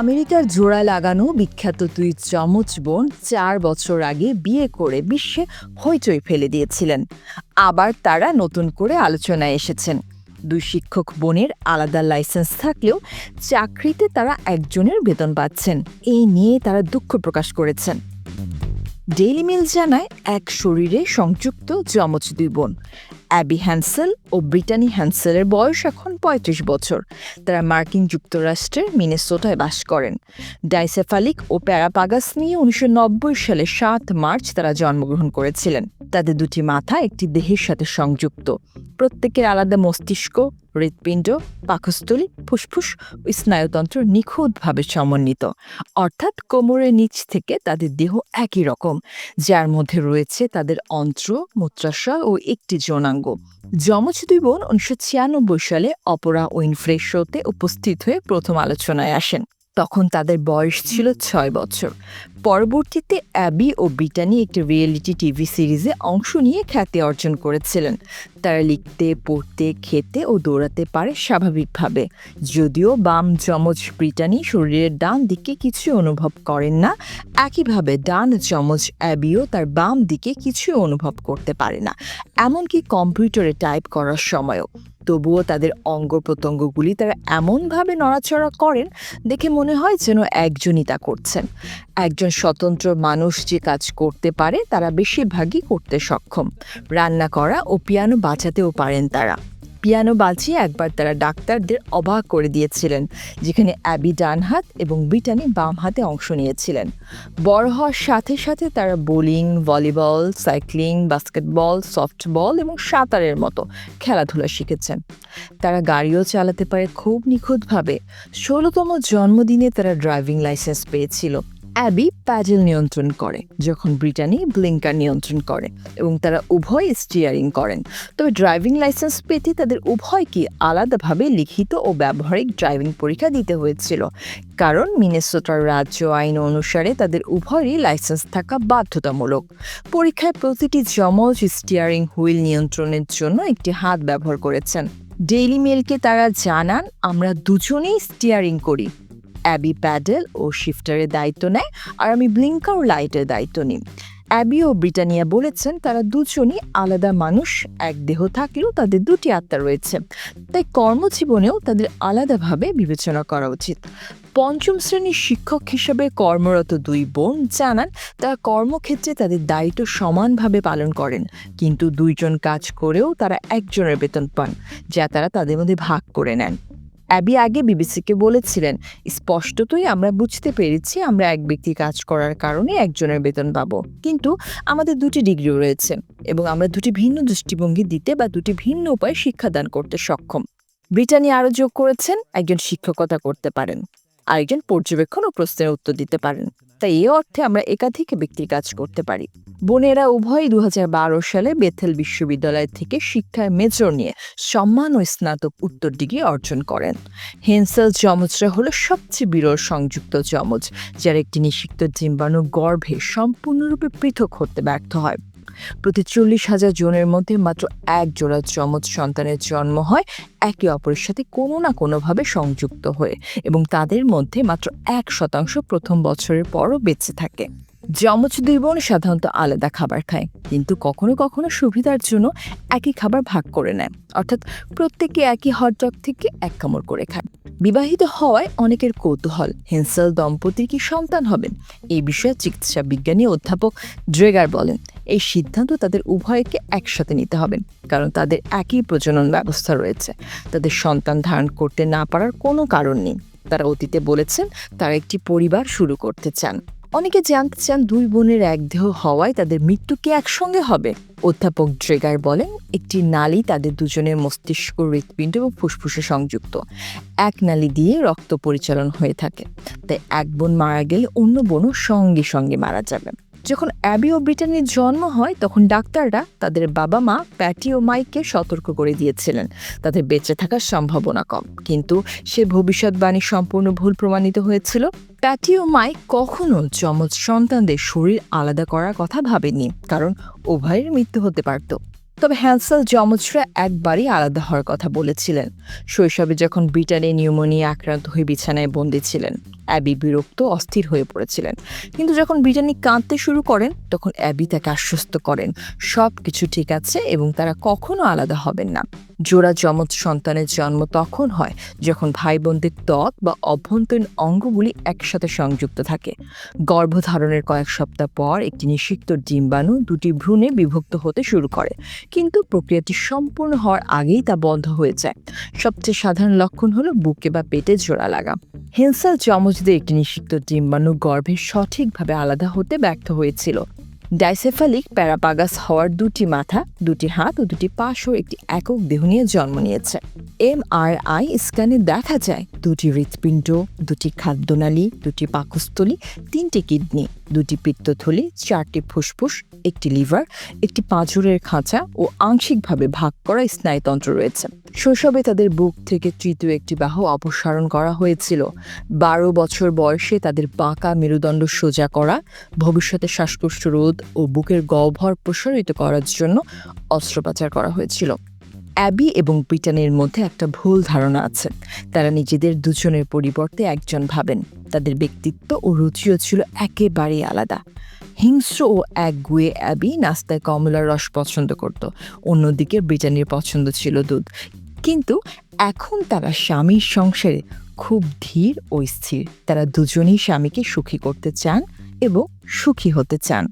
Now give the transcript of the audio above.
আমেরিকার জোড়া লাগানো বিখ্যাত দুই চমচ বোন চার বছর আগে বিয়ে করে বিশ্বে হইচই ফেলে দিয়েছিলেন। আবার তারা নতুন করে আলোচনায় এসেছেন। দুই শিক্ষক বোনের আলাদা লাইসেন্স থাকলেও চাকরিতে তারা একজনের বেতন পাচ্ছেন। এই নিয়ে তারা দুঃখ প্রকাশ করেছেন। ডেইলি মিল জানায় এক শরীরে সংযুক্ত যমজ দুই বোন। অ্যাবি হ্যান্সেল ও ব্রিটানি হ্যান্সেলের বয়স এখন পঁয়ত্রিশ বছর। তারা মার্কিন যুক্তরাষ্ট্রের মিনেসোটায় বাস করেন। ডাইসেফালিক ও প্যারাপাগাস নিয়ে উনিশশো নব্বই সালে সাত মার্চ তারা জন্মগ্রহণ করেছিলেন। তাদের দুটি মাথা একটি দেহের সাথে সংযুক্ত। প্রত্যেকের আলাদা মস্তিষ্ক হৃৎপিণ্ড পাকস্থলী ফুসফুস ও স্নায়ুতন্ত্র নিখুঁতভাবে সমন্বিত। অর্থাৎ কোমরের নিচ থেকে তাদের দেহ একই রকম, যার মধ্যে রয়েছে তাদের অন্ত্র, মূত্রাশয় ও একটি যৌনাঙ্গ। যমজ দুই বোন উনিশশো ছিয়ানব্বই সালে অপরা উইনফ্রে শোতে উপস্থিত হয়ে প্রথম আলোচনায় আসেন। তখন তাদের বয়স ছিল ছয় বছর। পরবর্তীতে অ্যাবি ও ব্রিটানি একটি রিয়েলিটি টিভি সিরিজে অংশ নিয়ে খ্যাতি অর্জন করেছিলেন। তারা লিখতে পড়তে খেতে ও দৌড়াতে পারে স্বাভাবিকভাবে। যদিও বাম যমজ ব্রিটানি শরীরের ডান দিকে কিছু অনুভব করেন না একইভাবে ডান যমজ অ্যাবিও তার বাম দিকে কিছু অনুভব করতে পারে না। এমনকি কম্পিউটারে টাইপ করার সময়ও। তবুও তাদের অঙ্গ প্রত্যঙ্গগুলি তারা এমনভাবে নড়াচড়া করেন দেখে মনে হয় যেন একজনই তা করছেন। একজন স্বতন্ত্র মানুষ যে কাজ করতে পারে, তারা বেশিরভাগই করতে সক্ষম। রান্না করা ও পিয়ানো বাঁচাতেও পারেন তারা। পিয়ানো বাজিয়ে একবার তারা ডাক্তারদের অবাক করে দিয়েছিলেন, যেখানে অ্যাবি ডান হাত এবং ব্রিটানি বাম হাতে অংশ নিয়েছিলেন। বড় হওয়ার সাথে সাথে তারা bowling, volleyball, cycling, basketball, softball এবং সাঁতারের মতো খেলাধুলা শিখেছেন। তারা গাড়িও চালাতে পারে খুব নিখুঁতভাবে। ষোলোতম জন্মদিনে তারা ড্রাইভিং লাইসেন্স পেয়েছিল। অ্যাবি প্যাডেল নিয়ন্ত্রণ করে, যখন ব্রিটানি ব্লিঙ্কার নিয়ন্ত্রণ করে এবং তারা উভয় স্টিয়ারিং করেন। তবে ড্রাইভিং লাইসেন্স পেতে তাদের উভয়কে আলাদাভাবে লিখিত ও ব্যবহারিক ড্রাইভিং পরীক্ষা দিতে হয়েছিল, কারণ মিনেসোটার রাজ্য আইন অনুসারে তাদের উভয়েরই লাইসেন্স থাকা বাধ্যতামূলক। পরীক্ষায় প্রতিটি যমজ স্টিয়ারিং হুইল নিয়ন্ত্রণের জন্য একটি হাত ব্যবহার করেছেন। ডেইলি মেলকে তারা জানান, আমরা দুজনেই স্টিয়ারিং করি। অ্যাবি প্যাডেল ও শিফটারের দায়িত্ব নেয় আর আমি ব্লিঙ্কার লাইটের দায়িত্ব নিই। অ্যাবি ও ব্রিটানিয়া বলেছেন তারা দুজনই আলাদা মানুষ, এক দেহ থাকলেও তাদের দুটি আত্মা রয়েছে। তাই কর্মজীবনেও তাদের আলাদাভাবে বিবেচনা করা উচিত। পঞ্চম শ্রেণির শিক্ষক হিসেবে কর্মরত দুই বোন জানান, তারা কর্মক্ষেত্রে তাদের দায়িত্ব সমানভাবে পালন করেন, কিন্তু দুইজন কাজ করেও তারা একজনের বেতন পান, যা তারা তাদের মধ্যে ভাগ করে নেন। অ্যাবি আগে বিবিসিকে বলেছিলেন, স্পষ্টতই আমরা বুঝতে পেরেছি আমরা এক ব্যক্তি কাজ করার কারণে একজনের বেতন পাব। কিন্তু আমাদের দুটি ডিগ্রিও রয়েছে এবং আমরা দুটি ভিন্ন দৃষ্টিভঙ্গি দিতে বা দুটি ভিন্ন উপায়ে শিক্ষাদান করতে সক্ষম। ব্রিটানি আরও যোগ করেছেন, একজন শিক্ষকতা করতে পারেন। আরেকজন পর্যবেক্ষণ ও প্রশ্নের উত্তর দিতে পারেন। তাই এ অর্থে আমরা একাধিক ব্যক্তির কাজ করতে পারি। বোনেরা উভয়ই দু সালে বেথেল বিশ্ববিদ্যালয় থেকে শিক্ষায় মেজর নিয়ে সম্মান ও স্নাতক উত্তর ডিগ্রি অর্জন করেন। হেন্সেল যমজরা হলো সবচেয়ে বিরল সংযুক্ত যমজ, যার একটি নিষিক্ত জিম্বাণু গর্ভে সম্পূর্ণরূপে পৃথক হতে ব্যর্থ হয়। প্রতি চল্লিশ হাজার জনের মধ্যে মাত্র এক জোড়া যমজ সন্তানের জন্ম হয়, একে অপরের সাথে কোনো না কোনোভাবে সংযুক্ত হয়ে এবং তাদের মধ্যে মাত্র এক শতাংশ প্রথম বছরের পরও বেঁচে থাকে। যমজ দুই বোন সাধারণত আলাদা খাবার খায়, কিন্তু কখনো কখনো সুবিধার জন্য একই খাবার ভাগ করে নেয়, অর্থাৎ প্রত্যেকে একই হটডগ থেকে এক কামড় করে খায়। বিবাহিত হওয়ায় অনেকের কৌতূহল, হেন্সেল দম্পতির কি সন্তান হবেন এই বিষয়ে চিকিৎসা বিজ্ঞানী অধ্যাপক ড্রেগার বলেন এই সিদ্ধান্ত তাদের উভয়কে একসাথে নিতে হবে, কারণ তাদের একই প্রজনন ব্যবস্থা রয়েছে। তাদের সন্তান ধারণ করতে না পারার কোনো কারণ নেই। তারা অতীতে বলেছেন, তারা একটি পরিবার শুরু করতে চান। অনেকে জানতে চান দুই বোনের এক দেহ হওয়ায় তাদের মৃত্যু কি একসঙ্গে হবে। অধ্যাপক ড্রেগার বলেন, একটি নালী তাদের দুজনের মস্তিষ্ক, হৃৎপিণ্ড এবং ফুসফুসে সংযুক্ত। এক নালী দিয়ে রক্ত পরিচালন হয়ে থাকে। তাই এক বোন মারা গেলে অন্য বোনও সঙ্গে সঙ্গে মারা যাবে যখন অ্যাবি ও ব্রিটানির জন্ম হয়, তখন ডাক্তাররা তাদের বাবা মা প্যাটি ও মাইককে সতর্ক করে দিয়েছিলেন। তাদের বেঁচে থাকার সম্ভাবনা কম। কিন্তু সে ভবিষ্যৎবাণী সম্পূর্ণ ভুল প্রমাণিত হয়েছিল। প্যাটি ও মাইক কখনো যমজ সন্তানদের শরীর আলাদা করার কথা ভাবেনি কারণ উভয়ের মৃত্যু হতে পারত। তবে হ্যান্সেল যমজরা একবারই আলাদা হওয়ার কথা বলেছিলেন। শৈশবে যখন ব্রিটানে নিউমোনিয়া আক্রান্ত হয়ে বিছানায় বন্দী ছিলেন, অ্যাবি বিরক্ত অস্থির হয়ে পড়েছিলেন। কিন্তু যখন ব্রিটানি কাঁদতে শুরু করেন, তখন অ্যাবি তাকে আশ্বস্ত করেন সব কিছু ঠিক আছে এবং তারা কখনো আলাদা হবেন না। জোড়া যমজ সন্তানের জন্ম তখন হয় যখন ভাই বোনদের ত্বক বা অভ্যন্তরীণ অঙ্গগুলি একসাথে সংযুক্ত থাকে। গর্ভধারণের কয়েক সপ্তাহ পর একটি নিষিক্ত ডিম্বাণু দুটি ভ্রূণে বিভক্ত হতে শুরু করে। কিন্তু প্রক্রিয়াটি সম্পূর্ণ হওয়ার আগেই তা বন্ধ হয়ে যায়। সবচেয়ে সাধারণ লক্ষণ হলো বুকে বা পেটে জোড়া লাগা। হিলসাল যমজদের একটি নিষিক্ত ডিম্বাণু গর্ভে সঠিকভাবে আলাদা হতে ব্যর্থ হয়েছিল। ডাইসেফালিক প্যারাপাগাস হওয়ার দুটি মাথা, দুটি হাত ও দুটি পাশ ও একটি একক দেহ নিয়ে জন্ম নিয়েছে। এম আর আই স্ক্যানে দেখা যায় দুটি হৃৎপিণ্ড, দুটি খাদ্যনালী, দুটি পাকস্থলী, তিনটি কিডনি, দুটি পিত্তথলি, চারটি ফুসফুস, একটি লিভার, একটি পাঁজরের খাঁচা ও আংশিকভাবে ভাগ করা স্নায়ুতন্ত্র রয়েছে। শৈশবে তাদের বুক থেকে তৃতীয় একটি বাহু অপসারণ করা হয়েছিল। বারো বছর বয়সে তাদের বাঁকা মেরুদণ্ড সোজা করা, ভবিষ্যতে শ্বাসকষ্ট রোধ ও বুকের গহ্বর প্রসারিত করার জন্য অস্ত্রোপচার করা হয়েছিল। অ্যাবি এবং ব্রিটানের মধ্যে একটা ভুল ধারণা আছে। তারা নিজেদের দুজনের পরিবর্তে একজন ভাবেন। তাদের ব্যক্তিত্ব ও রুচিও ছিল একেবারেই আলাদা। হিংস্র ও একগুয়ে অ্যাবি নাস্তায় কমলার রস পছন্দ করত। অন্যদিকে ব্রিটানির পছন্দ ছিল দুধ। কিন্তু এখন তারা স্বামীর সংসারে খুব ধীর ও স্থির। তারা দুজনেই স্বামীকে সুখী করতে চান এবং সুখী হতে চান।